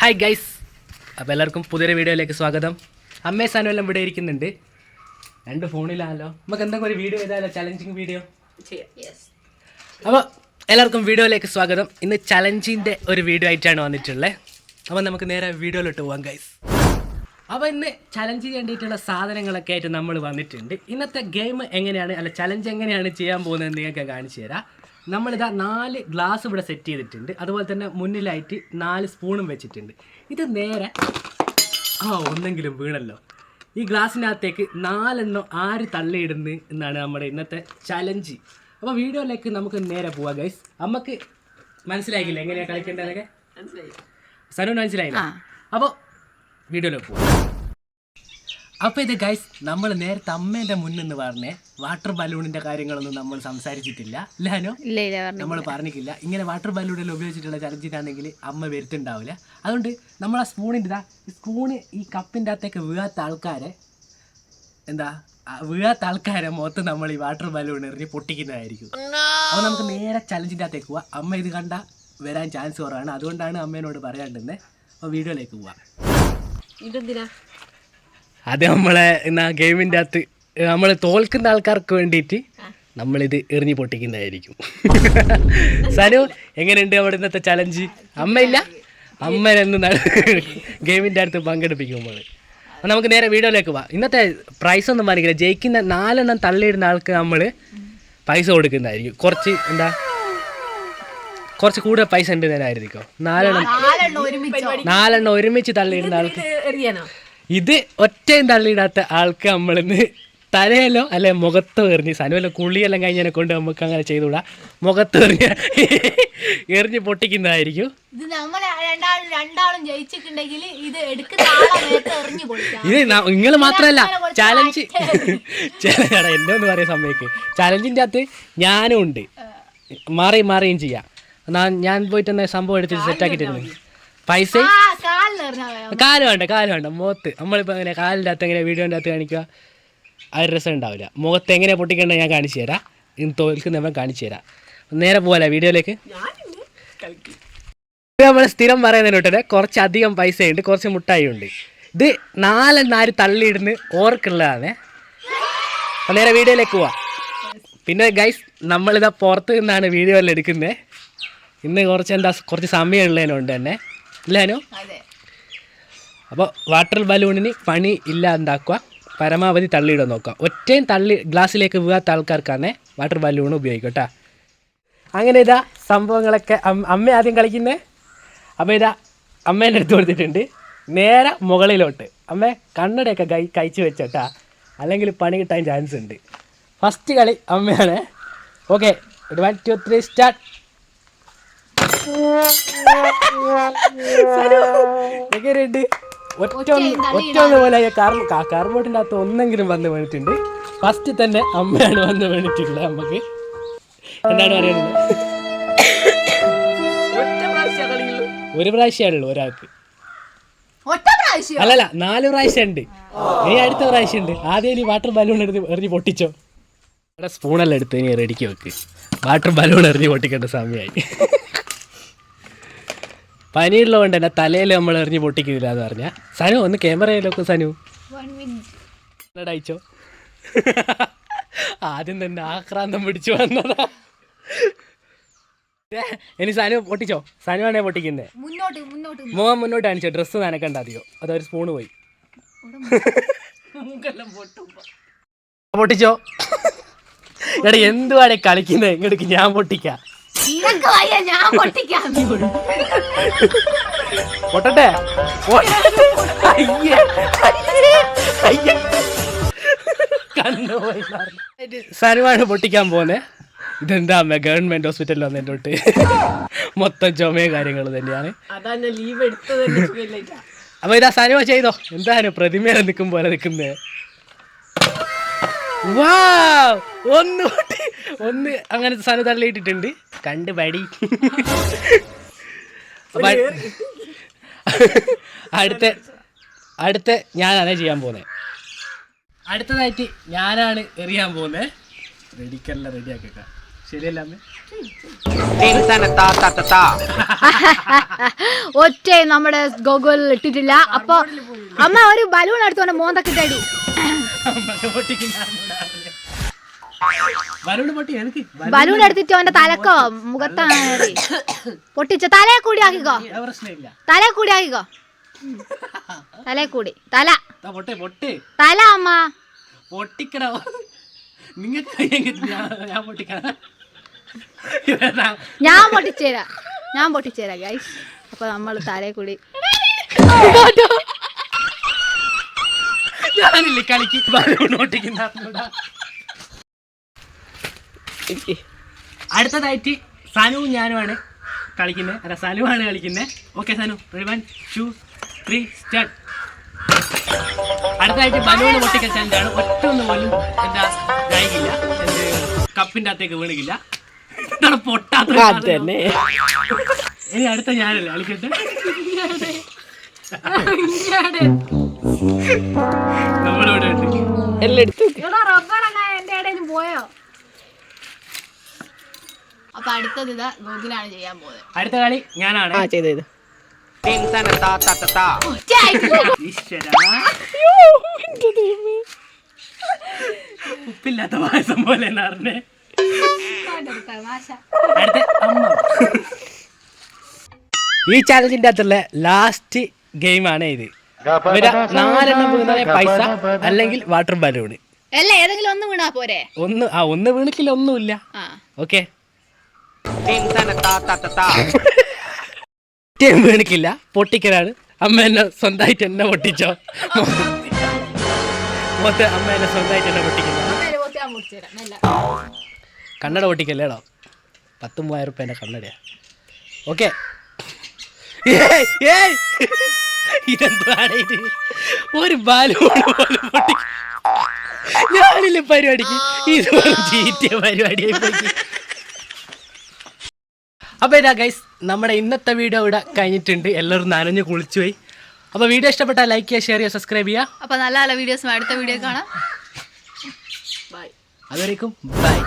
Hi guys അപ്പോൾ എല്ലാവർക്കും പുതിയൊരു വീഡിയോയിലേക്ക് സ്വാഗതം. അമ്മേ സാധനം എല്ലാം ഇവിടെ ഇരിക്കുന്നുണ്ട്. രണ്ട് ഫോണിലാണല്ലോ. നമുക്ക് എന്തെങ്കിലും ഒരു വീഡിയോ ചെയ്താലോ ചലഞ്ചിങ് വീഡിയോ അപ്പോൾ എല്ലാവർക്കും വീഡിയോയിലേക്ക് സ്വാഗതം. ഇന്ന് ചലഞ്ചിന്റെ ഒരു വീഡിയോ ആയിട്ടാണ് വന്നിട്ടുള്ളത്. അപ്പോൾ നമുക്ക് നേരെ വീഡിയോയിലോട്ട് പോവാം ഗൈസ് അപ്പോൾ ഇന്ന് ചലഞ്ച് ചെയ്യേണ്ടിയിട്ടുള്ള സാധനങ്ങളൊക്കെ ആയിട്ട് നമ്മൾ വന്നിട്ടുണ്ട്. ഇന്നത്തെ ഗെയിം എങ്ങനെയാണ്? അല്ല ചലഞ്ച് എങ്ങനെയാണ് ചെയ്യാൻ പോകുന്നത് നിങ്ങൾക്ക് കാണിച്ചു തരാം. നമ്മളിതാ നാല് ഗ്ലാസ് ഇവിടെ സെറ്റ് ചെയ്തിട്ടുണ്ട്. അതുപോലെ തന്നെ മുന്നിലായിട്ട് നാല് സ്പൂണും വെച്ചിട്ടുണ്ട്. ഇത് നേരെ ആ ഒന്നെങ്കിലും വീണല്ലോ. ഈ ഗ്ലാസ്സിനകത്തേക്ക് നാലെണ്ണം ആര് തള്ളിയിടുന്നു എന്നാണ് നമ്മുടെ ഇന്നത്തെ ചലഞ്ച് അപ്പോൾ വീഡിയോയിലേക്ക് നമുക്ക് നേരെ പോവാം ഗൈസ് നമുക്ക് മനസ്സിലായില്ലേ എങ്ങനെയാണ് കളിക്കേണ്ടതൊക്കെ സനു മനസ്സിലായില്ല? അപ്പോൾ വീഡിയോയിലേക്ക് പോവാം. അപ്പോൾ ഇത് ഗൈസ് നമ്മൾ നേരത്തെ അമ്മേന്റെ മുന്നെന്ന് പറഞ്ഞേ വാട്ടർ ബലൂണിന്റെ കാര്യങ്ങളൊന്നും നമ്മൾ സംസാരിച്ചിട്ടില്ല. ലാനോ ഇല്ല ഇല്ല നമ്മൾ പറഞ്ഞിട്ടില്ല. ഇങ്ങനെ വാട്ടർ ബലൂണിൽ ഉപയോഗിച്ചിട്ടുള്ള ചലഞ്ചിനാണെങ്കിൽ അമ്മ വരുത്തുണ്ടാവില്ല അതുകൊണ്ട് നമ്മൾ ആ സ്പൂണിന്റെ ഇതാ ഈ സ്പൂണ് ഈ കപ്പിന്റെ അകത്തേക്ക് വീഴാത്ത ആൾക്കാരെ എന്താ വീഴാത്ത ആൾക്കാരെ മൊത്തം നമ്മൾ ഈ വാട്ടർ ബലൂൺ എറിഞ്ഞ് പൊട്ടിക്കുന്നതായിരിക്കും. അപ്പോൾ നമുക്ക് നേരെ ചലഞ്ചിന്റെ അകത്തേക്ക് പോവാം. അമ്മ ഇത് കണ്ട വരാൻ ചാൻസ് കുറവാണ്. അതുകൊണ്ടാണ് അമ്മേനോട് പറയാണ്ടിരുന്നത് അപ്പോൾ വീഡിയോയിലേക്ക് പോവാം. ഇതെന്തിനാ? അത് നമ്മളെ എന്നാ ഗെയിമിന്റെ അകത്ത് നമ്മൾ തോൽക്കുന്ന ആൾക്കാർക്ക് വേണ്ടിയിട്ട് നമ്മളിത് എറിഞ്ഞു പൊട്ടിക്കുന്നതായിരിക്കും. സനു എങ്ങനെയുണ്ട് അവിടെ ഇന്നത്തെ ചലഞ്ച് അമ്മയില്ല അമ്മനെന്ന് ഗെയിമിന്റെ അടുത്ത് പങ്കെടുപ്പിക്കുമ്പോൾ അപ്പം നമുക്ക് നേരെ വീഡിയോയിലേക്ക് പോവാം. ഇന്നത്തെ പ്രൈസ് ഒന്നും മാനിക്കില്ല ജയിക്കുന്ന നാലെണ്ണം തള്ളിയിടുന്ന ആൾക്ക് നമ്മൾ പൈസ കൊടുക്കുന്നതായിരിക്കും. കുറച്ച് എന്താ? കുറച്ച് കൂടുതൽ പൈസ ഉണ്ട് തരായിരിക്കും നാലെണ്ണം നാലെണ്ണം ഒരുമിച്ചോ? നാലെണ്ണം ഒരുമിച്ച് തള്ളിയിടുന്ന ആൾക്ക്. ഇത് ഒറ്റയും തള്ളിയിടാത്ത ആൾക്ക് നമ്മളിന്ന് തലയിലോ അല്ലെ മുഖത്തോ എറിഞ്ഞ് സനുവല്ല കുളിയെല്ലാം കഴിഞ്ഞതിനെ കൊണ്ട് നമുക്ക് അങ്ങനെ ചെയ്തുകൂടാ. മുഖത്ത് എറിഞ്ഞ് എറിഞ്ഞ് പൊട്ടിക്കുന്നതായിരിക്കും. ഇത് നമ്മളെ രണ്ടാളും രണ്ടാളും ജയിച്ചിട്ടുണ്ടെങ്കിൽ ഇത് എടുക്കുന്ന നിങ്ങൾ മാത്രമല്ല ചാലഞ്ച് ചേട്ടാ എന്നെ ഒന്ന് പറയാൻ സമയക്ക് ചാലഞ്ചിന്റെ അകത്ത് ഞാനും ഉണ്ട്. മാറി മാറിയും ചെയ്യാം. ഞാൻ പോയിട്ട് എന്നാ സംഭവം എടുത്തിട്ട് സെറ്റാക്കിയിട്ടിരുന്നു പൈസ? കാൽ വേണ്ട കാൽ വേണ്ട. മുഖത്ത്. നമ്മളിപ്പോൾ അങ്ങനെ കാലിന്റെ അകത്ത് എങ്ങനെ വീഡിയോന്റെ അകത്ത് കാണിക്കുക? ആ ഒരു രസം ഉണ്ടാവില്ല. മുഖത്ത് എങ്ങനെ പൊട്ടിക്കേണ്ടത് ഞാൻ കാണിച്ചു തരാം. ഇന്ന് തോൽക്കുന്ന കാണിച്ചു തരാം. നേരെ പോകല വീഡിയോയിലേക്ക്? നമ്മൾ സ്ഥിരം പറയുന്നതിന് കേട്ടത് കുറച്ചധികം പൈസയുണ്ട് കുറച്ച് മുട്ടായി ഉണ്ട് ഇത് നാലെണ്ണാര് തള്ളിയിടുന്ന് ഓർക്കുള്ളതാണ്. അപ്പം നേരെ വീഡിയോയിലേക്ക് പോവാം. പിന്നെ ഗൈസ് നമ്മളിതാ പുറത്ത് നിന്നാണ് വീഡിയോ എല്ലാം എടുക്കുന്നത്. ഇന്ന് കുറച്ച് എന്താ കുറച്ച് സമയമുള്ളതിനുണ്ട് തന്നെ ഇല്ലാനോ അപ്പോൾ വാട്ടർ ബലൂണിന് പണി ഇല്ലാണ്ടാക്കുക. പരമാവധി തള്ളിയിടാൻ നോക്കുക. ഒറ്റയും തള്ളി ഗ്ലാസ്സിലേക്ക് വീഴാത്ത ആൾക്കാർക്കാണ് വാട്ടർ ബലൂൺ ഉപയോഗിക്കുക കേട്ടോ അങ്ങനെ ഇതാ സംഭവങ്ങളൊക്കെ അമ്മ ആദ്യം കളിക്കുന്നേ. അപ്പോൾ ഇതാ അമ്മേന്റെ അടുത്ത് കൊടുത്തിട്ടുണ്ട്. നേരെ മുകളിലോട്ട്. അമ്മേ കണ്ണടയൊക്കെ കൈ കഴിച്ച് വെച്ചോട്ടാ അല്ലെങ്കിൽ പണി കിട്ടാൻ ചാൻസ് ഉണ്ട്. ഫസ്റ്റ് കളി അമ്മയാണ്. Okay one two three start എങ്ങനെയുണ്ട്? ഒറ്റ പോലെ അകത്ത് ഒന്നെങ്കിലും വന്ന് വീണിട്ടുണ്ട്. ഫസ്റ്റ് തന്നെ അമ്മയാണ് വന്ന് വീണിട്ടുള്ളത് അമ്മയ്ക്ക്. എന്താണ് പറയുന്നത് ഒരു പ്രാവശ്യമാണല്ലോ ഒരാൾക്ക്. അല്ലല്ല നാല് പ്രാവശ്യം ഉണ്ട്. നീ അടുത്ത പ്രാവശ്യം ഉണ്ട്. ആദ്യം നീ വാട്ടർ ബലൂൺ എടുത്ത് എറിഞ്ഞ് പൊട്ടിച്ചോ. ഇവിടെ സ്പൂണെല്ലാം എടുത്ത് നീ റെഡിക്ക് വെക്ക്. വാട്ടർ ബലൂൺ എറിഞ്ഞ് പൊട്ടിക്കേണ്ട സമയമായി. പനിയുള്ളതുകൊണ്ട് തന്നെ തലയിൽ നമ്മൾ എറിഞ്ഞ് പൊട്ടിക്കില്ല എന്ന് പറഞ്ഞാൽ സനു ഒന്ന് ക്യാമറയിലൊക്കെ സനു. അയച്ചോ? ആദ്യം തന്നെ ആക്രാന്തം പിടിച്ചു വന്നതാ. ഇനി സനു പൊട്ടിച്ചോ? സനു ആണേ പൊട്ടിക്കുന്നേ. മുന്നോട്ട് മുന്നോട്ട്. കാണിച്ചോ? ഡ്രസ്സ് നനക്കണ്ട അധികം. അതൊരു സ്പൂണ് പോയി. പൊട്ടിച്ചോ? എടാ എന്തുവാടെ കളിക്കുന്നത് ഇങ്ങോട്ട് ഞാൻ പൊട്ടിക്കാം. നിനക്ക് വയ്യ ഞാൻ പൊട്ടിക്കാം പൊട്ടട്ടെ. സനുവാണ് പൊട്ടിക്കാൻ പോന്നെ. ഇതെന്താ അമ്മ ഗവൺമെന്റ് ഹോസ്പിറ്റലിൽ വന്നിട്ട് മൊത്തം ചുമയും കാര്യങ്ങൾ തന്നെയാണ്. അതാണ് ലീവ് എടുത്തത് അപ്പൊ ഇതാ സനുവ ചെയ്തോ. എന്താണ് പ്രതിമയിൽ നിൽക്കും പോലെ നിൽക്കുന്നത് വാ ഒന്ന് പൊട്ടി ഒന്ന് അങ്ങനത്തെ സാധനം തള്ളിയിട്ടിട്ടുണ്ട് കണ്ട് പടി. അടുത്ത അടുത്ത ഞാനാണ് ചെയ്യാൻ പോകുന്നത് അടുത്തതായിട്ട് ഞാനാണ് എറിയാൻ പോകുന്നത് റെഡിക്കല്ല റെഡിയാക്കിക്ക ശരിയല്ല ഒറ്റ നമ്മുടെ ഗോകുൽ ഇട്ടിട്ടില്ല. അപ്പൊ അമ്മ ഒരു ബലൂൺ എടുത്തോണ്ട് മോന്തക്കിട്ടടി അമ്മനെ ബലൂൺ എടുത്തിട്ട് അവന്റെ തലക്കോ? മുഖത്താണ് പൊട്ടിച്ച? തലയെ കൂടി ആക്കിക്കോ. തലയെ കൂടി ആക്കിക്കോ. തലയെ കൂടി. തല. തല അമ്മ. പൊട്ടിക്കടോ നിങ്ങൾക്ക് ഞാൻ ഞാൻ പൊട്ടിക്കണം. ഞാൻ പൊട്ടിച്ചേരാ. ഞാൻ പൊട്ടിച്ചേരാ ഗൈസ് അപ്പൊ നമ്മൾ തലേ കൂടി. ഞാനില്ലേ കളിക്ക്? ബലൂൺ പൊട്ടിക്കുന്ന. അടുത്തതായിട്ട് സനുവും ഞാനുമാണ് കളിക്കുന്നത്. അല്ല സനുവാണ് കളിക്കുന്നത്. Okay Sanu. One two three start അടുത്തതായിട്ട് ബലൂൺ പൊട്ടിക്കൽ എന്താണ് ഒറ്റ ഒന്ന് പോലും എന്താ ഇതായിക്കില്ല കപ്പിന്റെ കപ്പിന്റെ അകത്തേക്ക് വീണില്ല ഇത്ര പൊട്ടാത്ത? ഇനി അടുത്ത ഞാനല്ലേ കളിക്കട്ടെ? നമ്മളിവിടെ ഉണ്ട്. പോയോ? അപ്പൊ അടുത്തത് ഇതാ ചെയ്യാൻ പോകുന്നത്. അടുത്ത കളി ഞാനാണ്. ഈശ്വരാ. ഉപ്പില്ലാത്ത പായസം പോലെ അടുത്ത അമ്മ. ഈ ചാലഞ്ചിന്റെ അകത്തുള്ള ലാസ്റ്റ് ഗെയിമാണ് ഇത്. ഇവർ നാലെണ്ണം വീണാലേ പൈസ അല്ലെങ്കിൽ വാട്ടർ ബലൂണ് അല്ല ഏതെങ്കിലും ഒന്ന് വീണാ പോരെ? ഒന്ന് ആ ഒന്ന് വീണിക്കില്ല ഒന്നുമില്ല. ആ. ഓക്കെ വീണിക്കില്ല. പൊട്ടിക്കലാണ്. അമ്മ എന്നെ സ്വന്തമായിട്ട് എന്നെ പൊട്ടിച്ചോ? മൊത്ത അമ്മ എന്നെ സ്വന്തമായിട്ട് എന്നെ പൊട്ടിക്കുന്നു. കണ്ണട പൊട്ടിക്കല്ലേടോ? പത്ത് മൂവായിരം റുപ്യേന്റെ കണ്ണടയാ. ഓക്കെ ഒരു പൊട്ടി ഞാനില്ല പരിപാടിക്ക്? ഇത് ചീറ്റിയ പരിപാടിയായി അപ്പോൾ ഇതാ ഗൈസ് നമ്മുടെ ഇന്നത്തെ വീഡിയോ ഇവിടെ കഴിഞ്ഞിട്ടുണ്ട്. എല്ലാവരും നനഞ്ഞ് കുളിച്ചു പോയി. അപ്പോൾ വീഡിയോ ഇഷ്ടപ്പെട്ടാൽ ലൈക്ക് ചെയ്യുക ഷെയർ ചെയ്യുക സബ്സ്ക്രൈബ് ചെയ്യുക. അപ്പോൾ നല്ല നല്ല വീഡിയോസ് അടുത്ത വീഡിയോ കാണാം. ബൈ അതുവരേക്കും ബൈ